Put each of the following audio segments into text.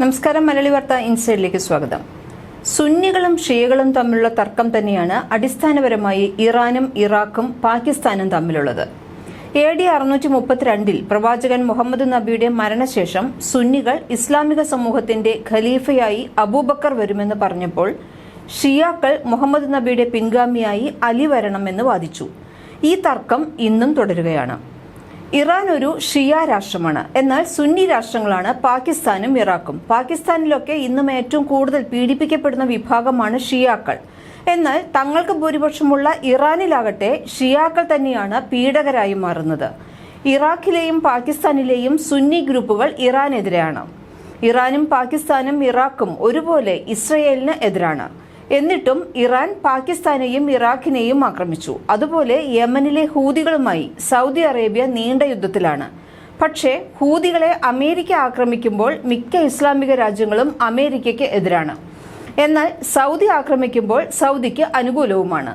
നമസ്കാരം മലയാളി വാർത്ത ഇൻസൈഡിലേക്ക് സ്വാഗതം. സുന്നികളും ഷിയകളും തമ്മിലുള്ള തർക്കം തന്നെയാണ് അടിസ്ഥാനപരമായി ഇറാനും ഇറാഖും പാകിസ്ഥാനും തമ്മിലുള്ളത്. എ ഡി അറുന്നൂറ്റി മുപ്പത്തിരണ്ടിൽ പ്രവാചകൻ മുഹമ്മദ് നബിയുടെ മരണശേഷം സുന്നികൾ ഇസ്ലാമിക സമൂഹത്തിന്റെ ഖലീഫയായി അബൂബക്കർ വരുമെന്ന് പറഞ്ഞപ്പോൾ ഷിയാക്കൾ മുഹമ്മദ് നബിയുടെ പിൻഗാമിയായി അലി വരണമെന്ന് വാദിച്ചു. ഈ തർക്കം ഇന്നും തുടരുകയാണ്. ഇറാൻ ഒരു ഷിയ രാഷ്ട്രമാണ്. എന്നാൽ സുന്നി രാഷ്ട്രങ്ങളാണ് പാകിസ്ഥാനും ഇറാഖും. പാകിസ്ഥാനിലൊക്കെ ഇന്നും ഏറ്റവും കൂടുതൽ പീഡിപ്പിക്കപ്പെടുന്ന വിഭാഗമാണ് ഷിയാക്കൾ. എന്നാൽ തങ്ങൾക്ക് ഭൂരിപക്ഷമുള്ള ഇറാനിലാകട്ടെ ഷിയാക്കൾ തന്നെയാണ് പീഡകരായി മാറുന്നത്. ഇറാഖിലെയും പാകിസ്ഥാനിലെയും സുന്നി ഗ്രൂപ്പുകൾ ഇറാനെതിരെയാണ്. ഇറാനും പാകിസ്ഥാനും ഇറാഖും ഒരുപോലെ ഇസ്രയേലിന് എതിരാണ്. എന്നിട്ടും ഇറാൻ പാകിസ്ഥാനെയും ഇറാഖിനെയും ആക്രമിച്ചു. അതുപോലെ യമനിലെ ഹൂതികളുമായി സൗദി അറേബ്യ നീണ്ട യുദ്ധത്തിലാണ്. പക്ഷേ ഹൂതികളെ അമേരിക്ക ആക്രമിക്കുമ്പോൾ മിക്ക ഇസ്ലാമിക രാജ്യങ്ങളും അമേരിക്കയ്ക്ക് എതിരാണ്. എന്നാൽ സൗദി ആക്രമിക്കുമ്പോൾ സൗദിക്ക് അനുകൂലവുമാണ്.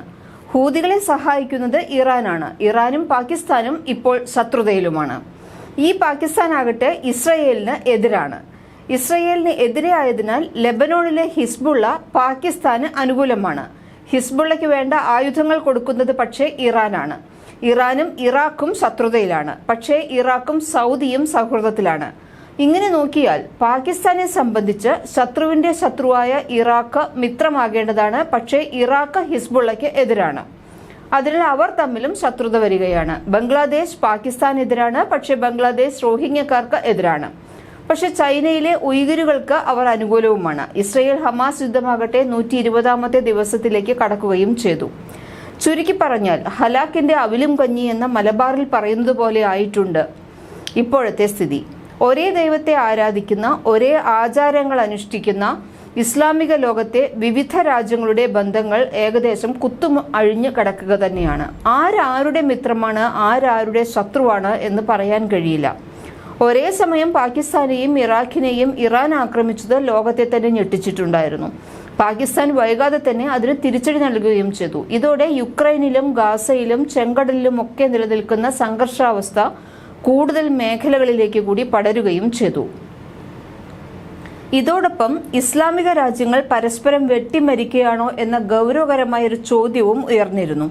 ഹൂതികളെ സഹായിക്കുന്നത് ഇറാനാണ്. ഇറാനും പാകിസ്ഥാനും ഇപ്പോൾ ശത്രുതയിലുമാണ്. ഈ പാകിസ്ഥാനാകട്ടെ ഇസ്രയേലിന് എതിരാണ്. ഇസ്രയേലിന് എതിരെയായതിനാൽ ലെബനോണിലെ ഹിസ്ബുള്ള പാകിസ്ഥാന് അനുകൂലമാണ്. ഹിസ്ബുള്ളയ്ക്ക് വേണ്ട ആയുധങ്ങൾ കൊടുക്കുന്നത് പക്ഷേ ഇറാനാണ്. ഇറാനും ഇറാഖും ശത്രുതയിലാണ്. പക്ഷേ ഇറാഖും സൗദിയും സൗഹൃദത്തിലാണ്. ഇങ്ങനെ നോക്കിയാൽ പാകിസ്ഥാനെ സംബന്ധിച്ച് ശത്രുവിന്റെ ശത്രുവായ ഇറാഖ് മിത്രമാകേണ്ടതാണ്. പക്ഷേ ഇറാഖ് ഹിസ്ബുള്ളയ്ക്ക് എതിരാണ്. അതിനാൽ അവർ തമ്മിലും ശത്രുത വരികയാണ്. ബംഗ്ലാദേശ് പാകിസ്ഥാനെതിരാണ്. പക്ഷേ ബംഗ്ലാദേശ് റോഹിംഗ്യക്കാർക്ക് എതിരാണ്. പക്ഷേ ചൈനയിലെ ഉയ്ഗുരുകൾക്ക് അവർ അനുകൂലവുമാണ്. ഇസ്രയേൽ ഹമാസ് യുദ്ധമാകട്ടെ നൂറ്റി ഇരുപതാമത്തെ ദിവസത്തിലേക്ക് കടക്കുകയും ചെയ്തു. ചുരുക്കി പറഞ്ഞാൽ ഹലാക്കിന്റെ അവിലും കഞ്ഞി എന്ന മലബാറിൽ പറയുന്നത് പോലെ ആയിട്ടുണ്ട് ഇപ്പോഴത്തെ സ്ഥിതി. ഒരേ ദൈവത്തെ ആരാധിക്കുന്ന ഒരേ ആചാരങ്ങൾ അനുഷ്ഠിക്കുന്ന ഇസ്ലാമിക ലോകത്തെ വിവിധ രാജ്യങ്ങളുടെ ബന്ധങ്ങൾ ഏകദേശം കുത്തും അഴിഞ്ഞു കിടക്കുക തന്നെയാണ്. ആരാരുടെ മിത്രമാണ് ആരാരുടെ ശത്രുവാണ് എന്ന് പറയാൻ കഴിയില്ല. ഒരേ സമയം പാകിസ്ഥാനെയും ഇറാഖിനെയും ഇറാൻ ആക്രമിച്ചത് ലോകത്തെ തന്നെ ഞെട്ടിച്ചിട്ടുണ്ടായിരുന്നു. പാകിസ്ഥാൻ വൈകാതെ തന്നെ അതിന് തിരിച്ചടി നൽകുകയും ചെയ്തു. ഇതോടെ യുക്രൈനിലും ഗാസയിലും ചെങ്കടലിലും ഒക്കെ നിലനിൽക്കുന്ന സംഘർഷാവസ്ഥ കൂടുതൽ മേഖലകളിലേക്ക് കൂടി പടരുകയും ചെയ്തു. ഇതോടൊപ്പം ഇസ്ലാമിക രാജ്യങ്ങൾ പരസ്പരം വെട്ടിമരിക്കുകയാണോ എന്ന ഗൗരവകരമായ ഒരു ചോദ്യവും ഉയർന്നിരുന്നു.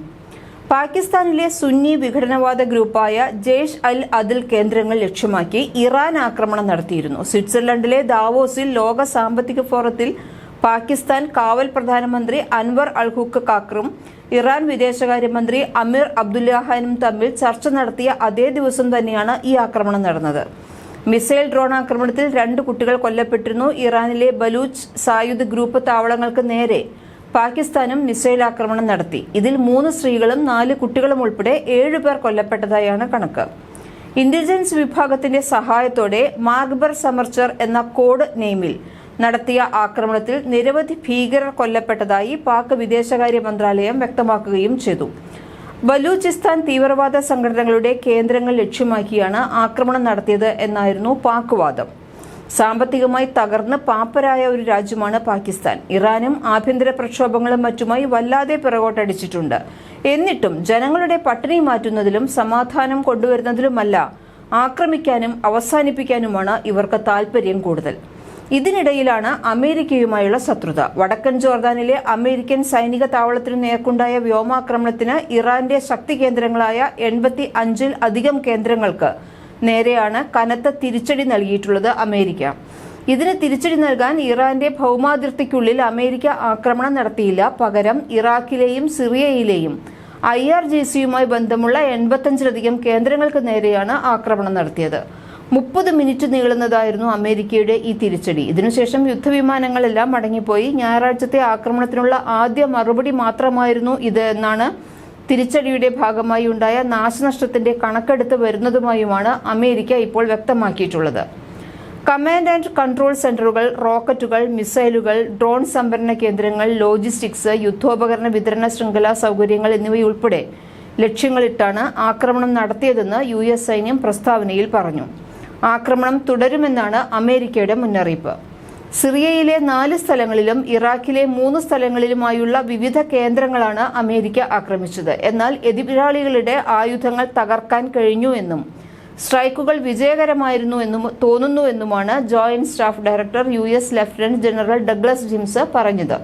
പാകിസ്ഥാനിലെ സുന്നി വിഘടനവാദ ഗ്രൂപ്പായ ജെയ്ഷ് അൽ അദിൽ കേന്ദ്രങ്ങൾ ലക്ഷ്യമാക്കി ഇറാൻ ആക്രമണം നടത്തിയിരുന്നു. സ്വിറ്റ്സർലൻഡിലെ ദാവോസിൽ ലോക സാമ്പത്തിക ഫോറത്തിൽ പാകിസ്ഥാൻ കാവൽ പ്രധാനമന്ത്രി അൻവർ അൽ ഹുക്ക് കാക്കറും ഇറാൻ വിദേശകാര്യമന്ത്രി അമീർ അബ്ദുല്ലാഹാനും തമ്മിൽ ചർച്ച നടത്തിയ അതേ ദിവസം തന്നെയാണ് ഈ ആക്രമണം നടന്നത്. മിസൈൽ ഡ്രോൺ ആക്രമണത്തിൽ രണ്ട് കുട്ടികൾ കൊല്ലപ്പെട്ടിരുന്നു. ഇറാനിലെ ബലൂച്ച് സായുധ ഗ്രൂപ്പ് താവളങ്ങൾക്ക് നേരെ പാകിസ്ഥാനും മിസൈൽ ആക്രമണം നടത്തി. ഇതിൽ മൂന്ന് സ്ത്രീകളും നാല് കുട്ടികളും ഉൾപ്പെടെ ഏഴുപേർ കൊല്ലപ്പെട്ടതായാണ് കണക്ക്. ഇന്റലിജൻസ് വിഭാഗത്തിന്റെ സഹായത്തോടെ മാഗ്ബർ സമർച്ചർ എന്ന കോഡ് നെയിമിൽ നടത്തിയ ആക്രമണത്തിൽ നിരവധി ഭീകരർ കൊല്ലപ്പെട്ടതായി പാക് വിദേശകാര്യ മന്ത്രാലയം വ്യക്തമാക്കുകയും ചെയ്തു. ബലൂചിസ്ഥാൻ തീവ്രവാദ സംഘടനകളുടെ കേന്ദ്രങ്ങൾ ലക്ഷ്യമാക്കിയാണ് ആക്രമണം നടത്തിയത് എന്നായിരുന്നു പാക് വാദം. സാമ്പത്തികമായി തകർന്ന് പാപ്പരായ ഒരു രാജ്യമാണ് പാകിസ്ഥാൻ. ഇറാനും ആഭ്യന്തര പ്രക്ഷോഭങ്ങളും മറ്റുമായി വല്ലാതെ പിറകോട്ടടിച്ചിട്ടുണ്ട്. എന്നിട്ടും ജനങ്ങളുടെ പട്ടിണി മാറ്റുന്നതിലും സമാധാനം കൊണ്ടുവരുന്നതിലുമല്ല ആക്രമിക്കാനും അവസാനിപ്പിക്കാനുമാണ് ഇവർക്ക് താൽപര്യം കൂടുതൽ. ഇതിനിടയിലാണ് അമേരിക്കയുമായുള്ള ശത്രുത. വടക്കൻ ജോർദാനിലെ അമേരിക്കൻ സൈനിക താവളത്തിനു നേർക്കുണ്ടായ വ്യോമാക്രമണത്തിന് ഇറാന്റെ ശക്തി കേന്ദ്രങ്ങളായ എൺപത്തി അഞ്ചിൽ അധികം കേന്ദ്രങ്ങൾക്ക് നേരെയാണ് കനത്ത തിരിച്ചടി നൽകിയിട്ടുള്ളത് അമേരിക്ക. ഇതിന് തിരിച്ചടി നൽകാൻ ഇറാന്റെ ഭൗമാതിർത്തിക്കുള്ളിൽ അമേരിക്ക ആക്രമണം നടത്തിയില്ല. പകരം ഇറാഖിലെയും സിറിയയിലെയും ഐ ആർ ജി സിയുമായി ബന്ധമുള്ള എൺപത്തഞ്ചിലധികം കേന്ദ്രങ്ങൾക്ക് നേരെയാണ് ആക്രമണം നടത്തിയത്. മുപ്പത് മിനിറ്റ് നീളുന്നതായിരുന്നു അമേരിക്കയുടെ ഈ തിരിച്ചടി. ഇതിനുശേഷം യുദ്ധവിമാനങ്ങളെല്ലാം മടങ്ങിപ്പോയി. ഞായറാഴ്ചത്തെ ആക്രമണത്തിനുള്ള ആദ്യ മറുപടി മാത്രമായിരുന്നു ഇത് എന്നാണ് തിരിച്ചടിയുടെ ഭാഗമായി ഉണ്ടായ നാശനഷ്ടത്തിന്റെ കണക്കെടുത്ത് വരുന്നതുമായുമാണ് അമേരിക്ക ഇപ്പോൾ വ്യക്തമാക്കിയിട്ടുള്ളത്. കമാൻഡ് ആൻഡ് കൺട്രോൾ സെന്ററുകൾ റോക്കറ്റുകൾ മിസൈലുകൾ ഡ്രോൺ സംഭരണ കേന്ദ്രങ്ങൾ ലോജിസ്റ്റിക്സ് യുദ്ധോപകരണ വിതരണ ശൃംഖല സൗകര്യങ്ങൾ എന്നിവയുൾപ്പെടെ ലക്ഷ്യങ്ങളിട്ടാണ് ആക്രമണം നടത്തിയതെന്ന് യു സൈന്യം പ്രസ്താവനയിൽ പറഞ്ഞു. ആക്രമണം തുടരുമെന്നാണ് അമേരിക്കയുടെ മുന്നറിയിപ്പ്. സിറിയയിലെ നാല് സ്ഥലങ്ങളിലും ഇറാഖിലെ മൂന്ന് സ്ഥലങ്ങളിലുമായുള്ള വിവിധ കേന്ദ്രങ്ങളാണ് അമേരിക്ക ആക്രമിച്ചത്. എന്നാൽ എതിരാളികളുടെ ആയുധങ്ങൾ തകർക്കാൻ കഴിഞ്ഞു എന്നും സ്ട്രൈക്കുകൾ വിജയകരമായിരുന്നു എന്നും തോന്നുന്നുവെന്നുമാണ് joint staff director U S lieutenant general Douglas Sims പറഞ്ഞത്.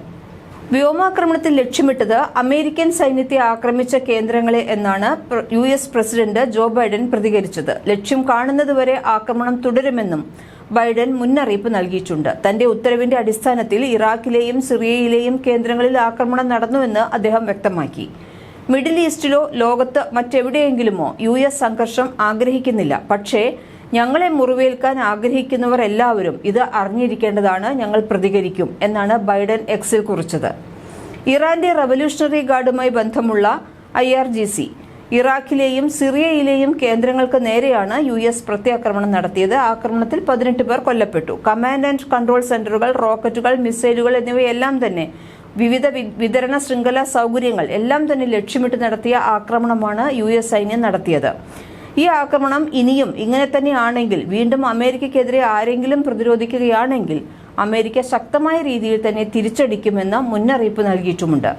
വ്യോമാക്രമണത്തിൽ ലക്ഷ്യമിട്ടത് അമേരിക്കൻ സൈന്യത്തെ ആക്രമിച്ച കേന്ദ്രങ്ങളെ എന്നാണ് U S president Joe Biden പ്രതികരിച്ചത്. ലക്ഷ്യം കാണുന്നതുവരെ ആക്രമണം തുടരുമെന്നും ബൈഡൻ മുന്നറിയിപ്പ് നൽകിയിട്ടുണ്ട്. തന്റെ ഉത്തരവിന്റെ അടിസ്ഥാനത്തിൽ ഇറാഖിലെയും സിറിയയിലെയും കേന്ദ്രങ്ങളിൽ ആക്രമണം നടന്നുവെന്ന് അദ്ദേഹം വ്യക്തമാക്കി. മിഡിൽ ഈസ്റ്റിലോ ലോകത്ത് മറ്റെവിടെയെങ്കിലുമോ യു എസ് സംഘർഷം ആഗ്രഹിക്കുന്നില്ല. പക്ഷേ ഞങ്ങളെ മുറിവേൽക്കാൻ ആഗ്രഹിക്കുന്നവർ എല്ലാവരും ഇത് അറിഞ്ഞിരിക്കേണ്ടതാണ് ഞങ്ങൾ പ്രതികരിക്കും എന്നാണ് ബൈഡൻ എക്സിൽ കുറിച്ചത്. ഇറാന്റെ റവല്യൂഷണറി ഗാർഡുമായി ബന്ധമുള്ള ഐ ആർ ജി സി ഇറാഖിലെയും സിറിയയിലെയും കേന്ദ്രങ്ങൾക്ക് നേരെയാണ് യു എസ് പ്രത്യാക്രമണം നടത്തിയത്. ആക്രമണത്തിൽ പതിനെട്ട് പേർ കൊല്ലപ്പെട്ടു. കമാൻഡ് ആൻഡ് കൺട്രോൾ സെന്ററുകൾ റോക്കറ്റുകൾ മിസൈലുകൾ എന്നിവയെല്ലാം തന്നെ വിവിധ വിതരണ ശൃംഖല സൗകര്യങ്ങൾ എല്ലാം തന്നെ ലക്ഷ്യമിട്ട് നടത്തിയ ആക്രമണമാണ് യു എസ് സൈന്യം നടത്തിയത്. ഈ ആക്രമണം ഇനിയും ഇങ്ങനെ തന്നെയാണെങ്കിൽ വീണ്ടും അമേരിക്കയ്ക്കെതിരെ ആരെങ്കിലും പ്രതിരോധിക്കുകയാണെങ്കിൽ അമേരിക്ക ശക്തമായ രീതിയിൽ തന്നെ തിരിച്ചടിക്കുമെന്ന മുന്നറിയിപ്പ് നൽകിയിട്ടുമുണ്ട്.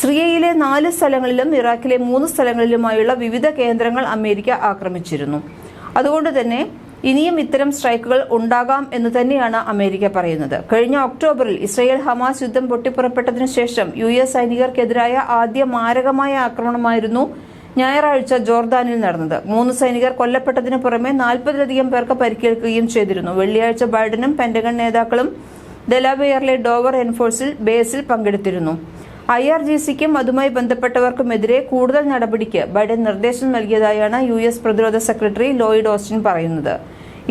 സിറിയയിലെ നാല് സ്ഥലങ്ങളിലും ഇറാഖിലെ മൂന്ന് സ്ഥലങ്ങളിലുമായുള്ള വിവിധ കേന്ദ്രങ്ങൾ അമേരിക്ക ആക്രമിച്ചിരുന്നു. അതുകൊണ്ട് തന്നെ ഇനിയും ഇത്തരം സ്ട്രൈക്കുകൾ ഉണ്ടാകാം എന്ന് തന്നെയാണ് അമേരിക്ക പറയുന്നത്. കഴിഞ്ഞ ഒക്ടോബറിൽ ഇസ്രയേൽ ഹമാസ് യുദ്ധം പൊട്ടിപ്പുറപ്പെട്ടതിനു ശേഷം യു എസ് സൈനികർക്കെതിരായ ആദ്യ മാരകമായ ആക്രമണമായിരുന്നു ഞായറാഴ്ച ജോർദാനിൽ നടന്നത്. മൂന്ന് സൈനികർ കൊല്ലപ്പെട്ടതിനു പുറമെ നാൽപ്പതിലധികം പേർക്ക് പരിക്കേൽക്കുകയും ചെയ്തിരുന്നു. വെള്ളിയാഴ്ച ബൈഡനും പെന്റഗൺ നേതാക്കളും ഡെലാവെയറിലെ ഡോവർ എൻഫോഴ്സിൽ ബേസിൽ പങ്കെടുത്തിരുന്നു. ഐ ആർ ജി സിക്കും അതുമായി ബന്ധപ്പെട്ടവർക്കുമെതിരെ കൂടുതൽ നടപടിക്ക് ബൈഡൻ നിർദ്ദേശം നൽകിയതായാണ് യു എസ് പ്രതിരോധ സെക്രട്ടറി ലോയിഡ് ഓസ്റ്റിൻ പറയുന്നത്.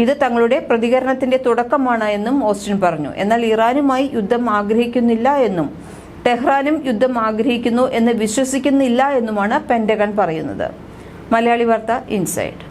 ഇത് തങ്ങളുടെ പ്രതികരണത്തിന്റെ തുടക്കമാണ് എന്നും ഓസ്റ്റിൻ പറഞ്ഞു. എന്നാൽ ഇറാനുമായി യുദ്ധം ആഗ്രഹിക്കുന്നില്ല എന്നും ടെഹ്റാനും യുദ്ധം ആഗ്രഹിക്കുന്നു എന്ന് വിശ്വസിക്കുന്നില്ല എന്നുമാണ് പെൻഡഗൺ പറയുന്നത്. മലയാളി വാർത്ത ഇൻസൈഡ്